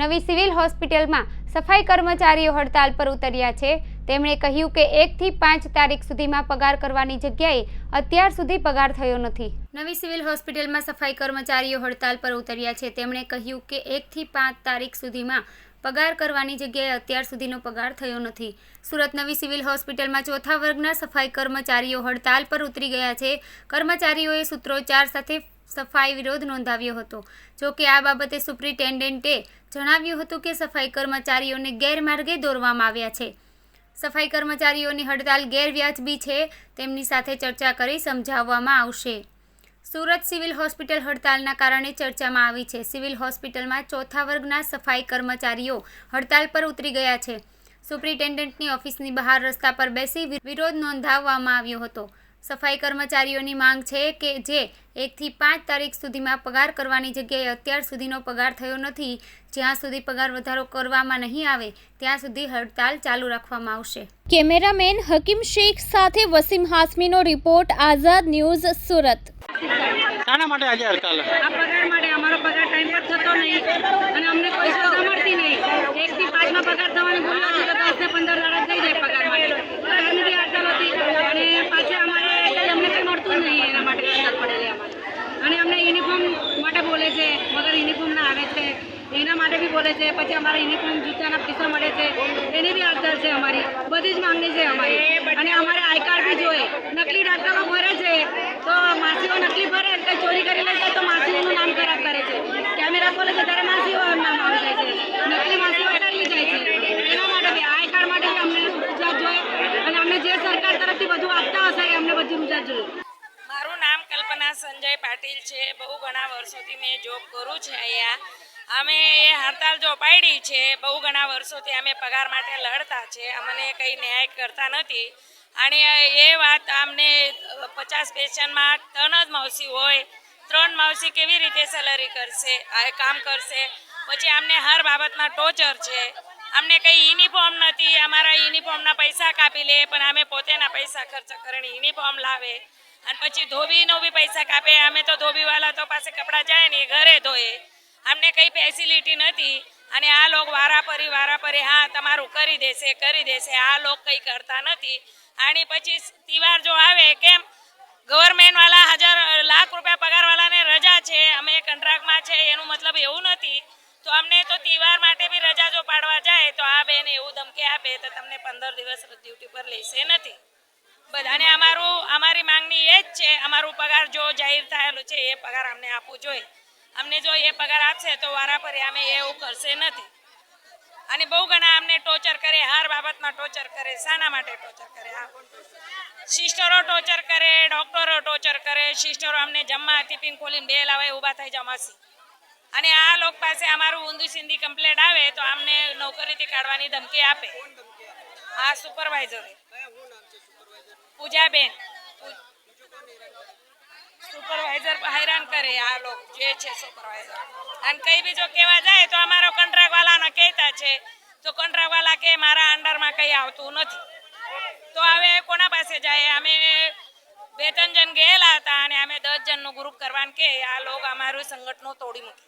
નવી સિવિલ હોસ્પિટલમાં સફાઈ કર્મચારીઓ હડતાલ પર ઉતર્યા છે. તેમણે કહ્યું કે એકથી પાંચ તારીખ સુધીમાં પગાર કરવાની જગ્યાએ અત્યાર સુધી પગાર થયો નથી. નવી સિવિલ હોસ્પિટલમાં સફાઈ કર્મચારીઓ હડતાલ પર ઉતર્યા છે. તેમણે કહ્યું કે એકથી પાંચ તારીખ સુધીમાં પગાર કરવાની જગ્યાએ અત્યાર સુધીનો પગાર થયો નથી. સુરત નવી સિવિલ હોસ્પિટલમાં ચોથા વર્ગના સફાઈ કર્મચારીઓ હડતાલ પર ઉતરી ગયા છે. કર્મચારીઓએ સૂત્રોચ્ચાર સાથે સફાઈ વિરોધ નોંધાવ્યો હતો. જો કે આ બાબતે સુપ્રિન્ટેન્ડન્ટે જણાવ્યું હતું કે સફાઈ કર્મચારીઓને ગેરમાર્ગે દોરવામાં આવ્યા છે. સફાઈ કર્મચારીઓની હડતાલ ગેરવ્યાજબી છે, તેમની સાથે ચર્ચા કરી સમજાવવામાં આવશે. સુરત સિવિલ હોસ્પિટલ હડતાલના કારણે ચર્ચામાં આવી છે. સિવિલ હોસ્પિટલમાં ચોથા વર્ગના સફાઈ કર્મચારીઓ હડતાલ પર ઉતરી ગયા છે. સુપ્રિન્ટેન્ડન્ટની ઓફિસની બહાર રસ્તા પર બેસી વિરોધ નોંધાવવામાં આવ્યો હતો. સફાઈ કર્મચારીઓની માંગ છે કે જે એકથી પાંચ તારીખ સુધીમાં પગાર કરવાની જગ્યાએ અત્યાર સુધીનો પગાર થયો નથી જ્યાં સુધી પગાર વધારો કરવામાં નહીં આવે ત્યાં સુધી હડતાલ ચાલુ રાખવામાં આવશે. કેમેરામેન હકીમ શેખ સાથે વસીમ હાસમીનો રિપોર્ટ આઝાદ ન્યૂઝ સુરત. શાના માટે આજે હડતાલ આ પગાર માટે અમારો પગાર ટાઈમ પર થતો નહીં અને અમને કોઈ સજા મળતી નહીં. એક થી પાંચમાં પગાર થવાની ભૂલ હતી તો દસ ને પંદર દાડા થઈ જાય પગાર માટે પગારની બી હડતાલ હતી અને પાછી અમારે કંઈ અમને કંઈ મળતું જ નહીં એના માટે હડતાલ પડેલી અમારે અને અમને યુનિફોર્મ માટે બોલે છે વગર યુનિફોર્મ ના આવે છે એના માટે બી બોલે છે, પછી અમારા યુનિફોર્મ જૂતાના પૈસા મળે છે, એની બી અડચણ છે અમારી, બધી જ માંગણી છે અમારી. અને અમારે આઈ કાર્ડ બી જોઈએ. નકલી ડાક્ટરો ભરે છે, તો માસીઓ નકલી ભરે કંઈ ચોરી કરી લે છે તો માસીઓનું નામ ખરાબ કરે છે કેમેરા ખોલે છે ત્યારે માસીઓ નામ આવી જાય છે નકલી માસીઓ ચાલી જાય છે એના માટે બી આઈ કાર્ડ માટે બી અમને રૂપિયા જોઈએ અને અમને જે સરકાર તરફથી બધું આપતા હશે એ અમને બધી રૂપિયા જોઈએ મારું નામ કલ્પના સંજય પાટીલ છે, બહુ ઘણા વર્ષોથી મેં જોબ કરું છે અહીંયા. અમે એ હડતાલ જો પાડી છે, બહુ ઘણા વર્ષોથી અમે પગાર માટે લડતા છે, અમને કંઈ ન્યાય કરતા નથી. અને એ વાત અમને પચાસ પેશન્ટમાં ત્રણ જ માવસી હોય, ત્રણ માવસી કેવી રીતે સેલરી કરશે, આ કામ કરશે? પછી અમને હર બાબતમાં ટોર્ચર છે. અમને કંઈ યુનિફોર્મ નથી, અમારા યુનિફોર્મના પૈસા કાપી લે, પણ અમે પોતેના પૈસા ખર્ચ કરીને યુનિફોર્મ લાવે. અને પછી ધોબીનો બી પૈસા કાપે. અમે તો ધોબીવાળા તો પાસે કપડાં જાય ને ઘરે ધોએ. અમને કંઈ ફેસિલિટી નથી. અને આ લોક વારાફરી વારાફરી હા, તમારું કરી દેશે કરી દેશે. આ લોક કંઈ કરતા નથી. અને પછી તહેવાર જો આવે, કેમ? ગવર્મેન્ટ વાળા હજાર, લાખ રૂપિયા પગારવાળાને રજા છે. અમે કોન્ટ્રાક્ટમાં છે, એનું મતલબ એવું નથી. તો અમને તો તહેવાર માટે બી રજા જો પાડવા જાય, તો આ બેન એવું ધમકી આપે તો તમને પંદર દિવસ ડ્યુટી પર લેશે નથી. બધાને અમારું, અમારી માંગણી એ જ છે, અમારું પગાર જો જાહેર થયેલું છે, એ પગાર અમને આપવું જોઈએ. અમને જો એ પગાર આપશે તો વારાફરી અમે એવું કરશે નથી. અને બહુ ઘણા અમને ટોર્ચર કરે, હર બાબતમાં ટોર્ચર કરે, શાના માટે ટોર્ચર કરે સિસ્ટરો ટોર્ચર કરે ડોક્ટરો ટોર્ચર કરે સિસ્ટરો અમને જમવા ટિફિન ખોલીને બે લાવે ઊભા થઈ જમાસી અને આ લોક પાસે અમારું ઊંધું સિંધી કમ્પ્લેટ આવે તો અમને નોકરીથી કાઢવાની ધમકી આપે. આ સુપરવાઇઝર પૂજાબેન. સુપરવાઇઝર હેરાન કરે આ લોક જે છે સુપરવાઇઝર. અને કઈ બીજો કહેવા જાય તો અમારો કોન્ટ્રાક્ટ વાળાને કહેતા છે, તો કોન્ટ્રાક્ટ વાળા કે મારા અંડરમાં કંઈ આવતું નથી. તો હવે કોના પાસે જાય? અમે બે ત્રણ જણ ગયેલા હતા અને અમે દસ જણનું ગ્રુપ કરવાનું કે આ લોક અમારું સંગઠનો તોડી મૂકે.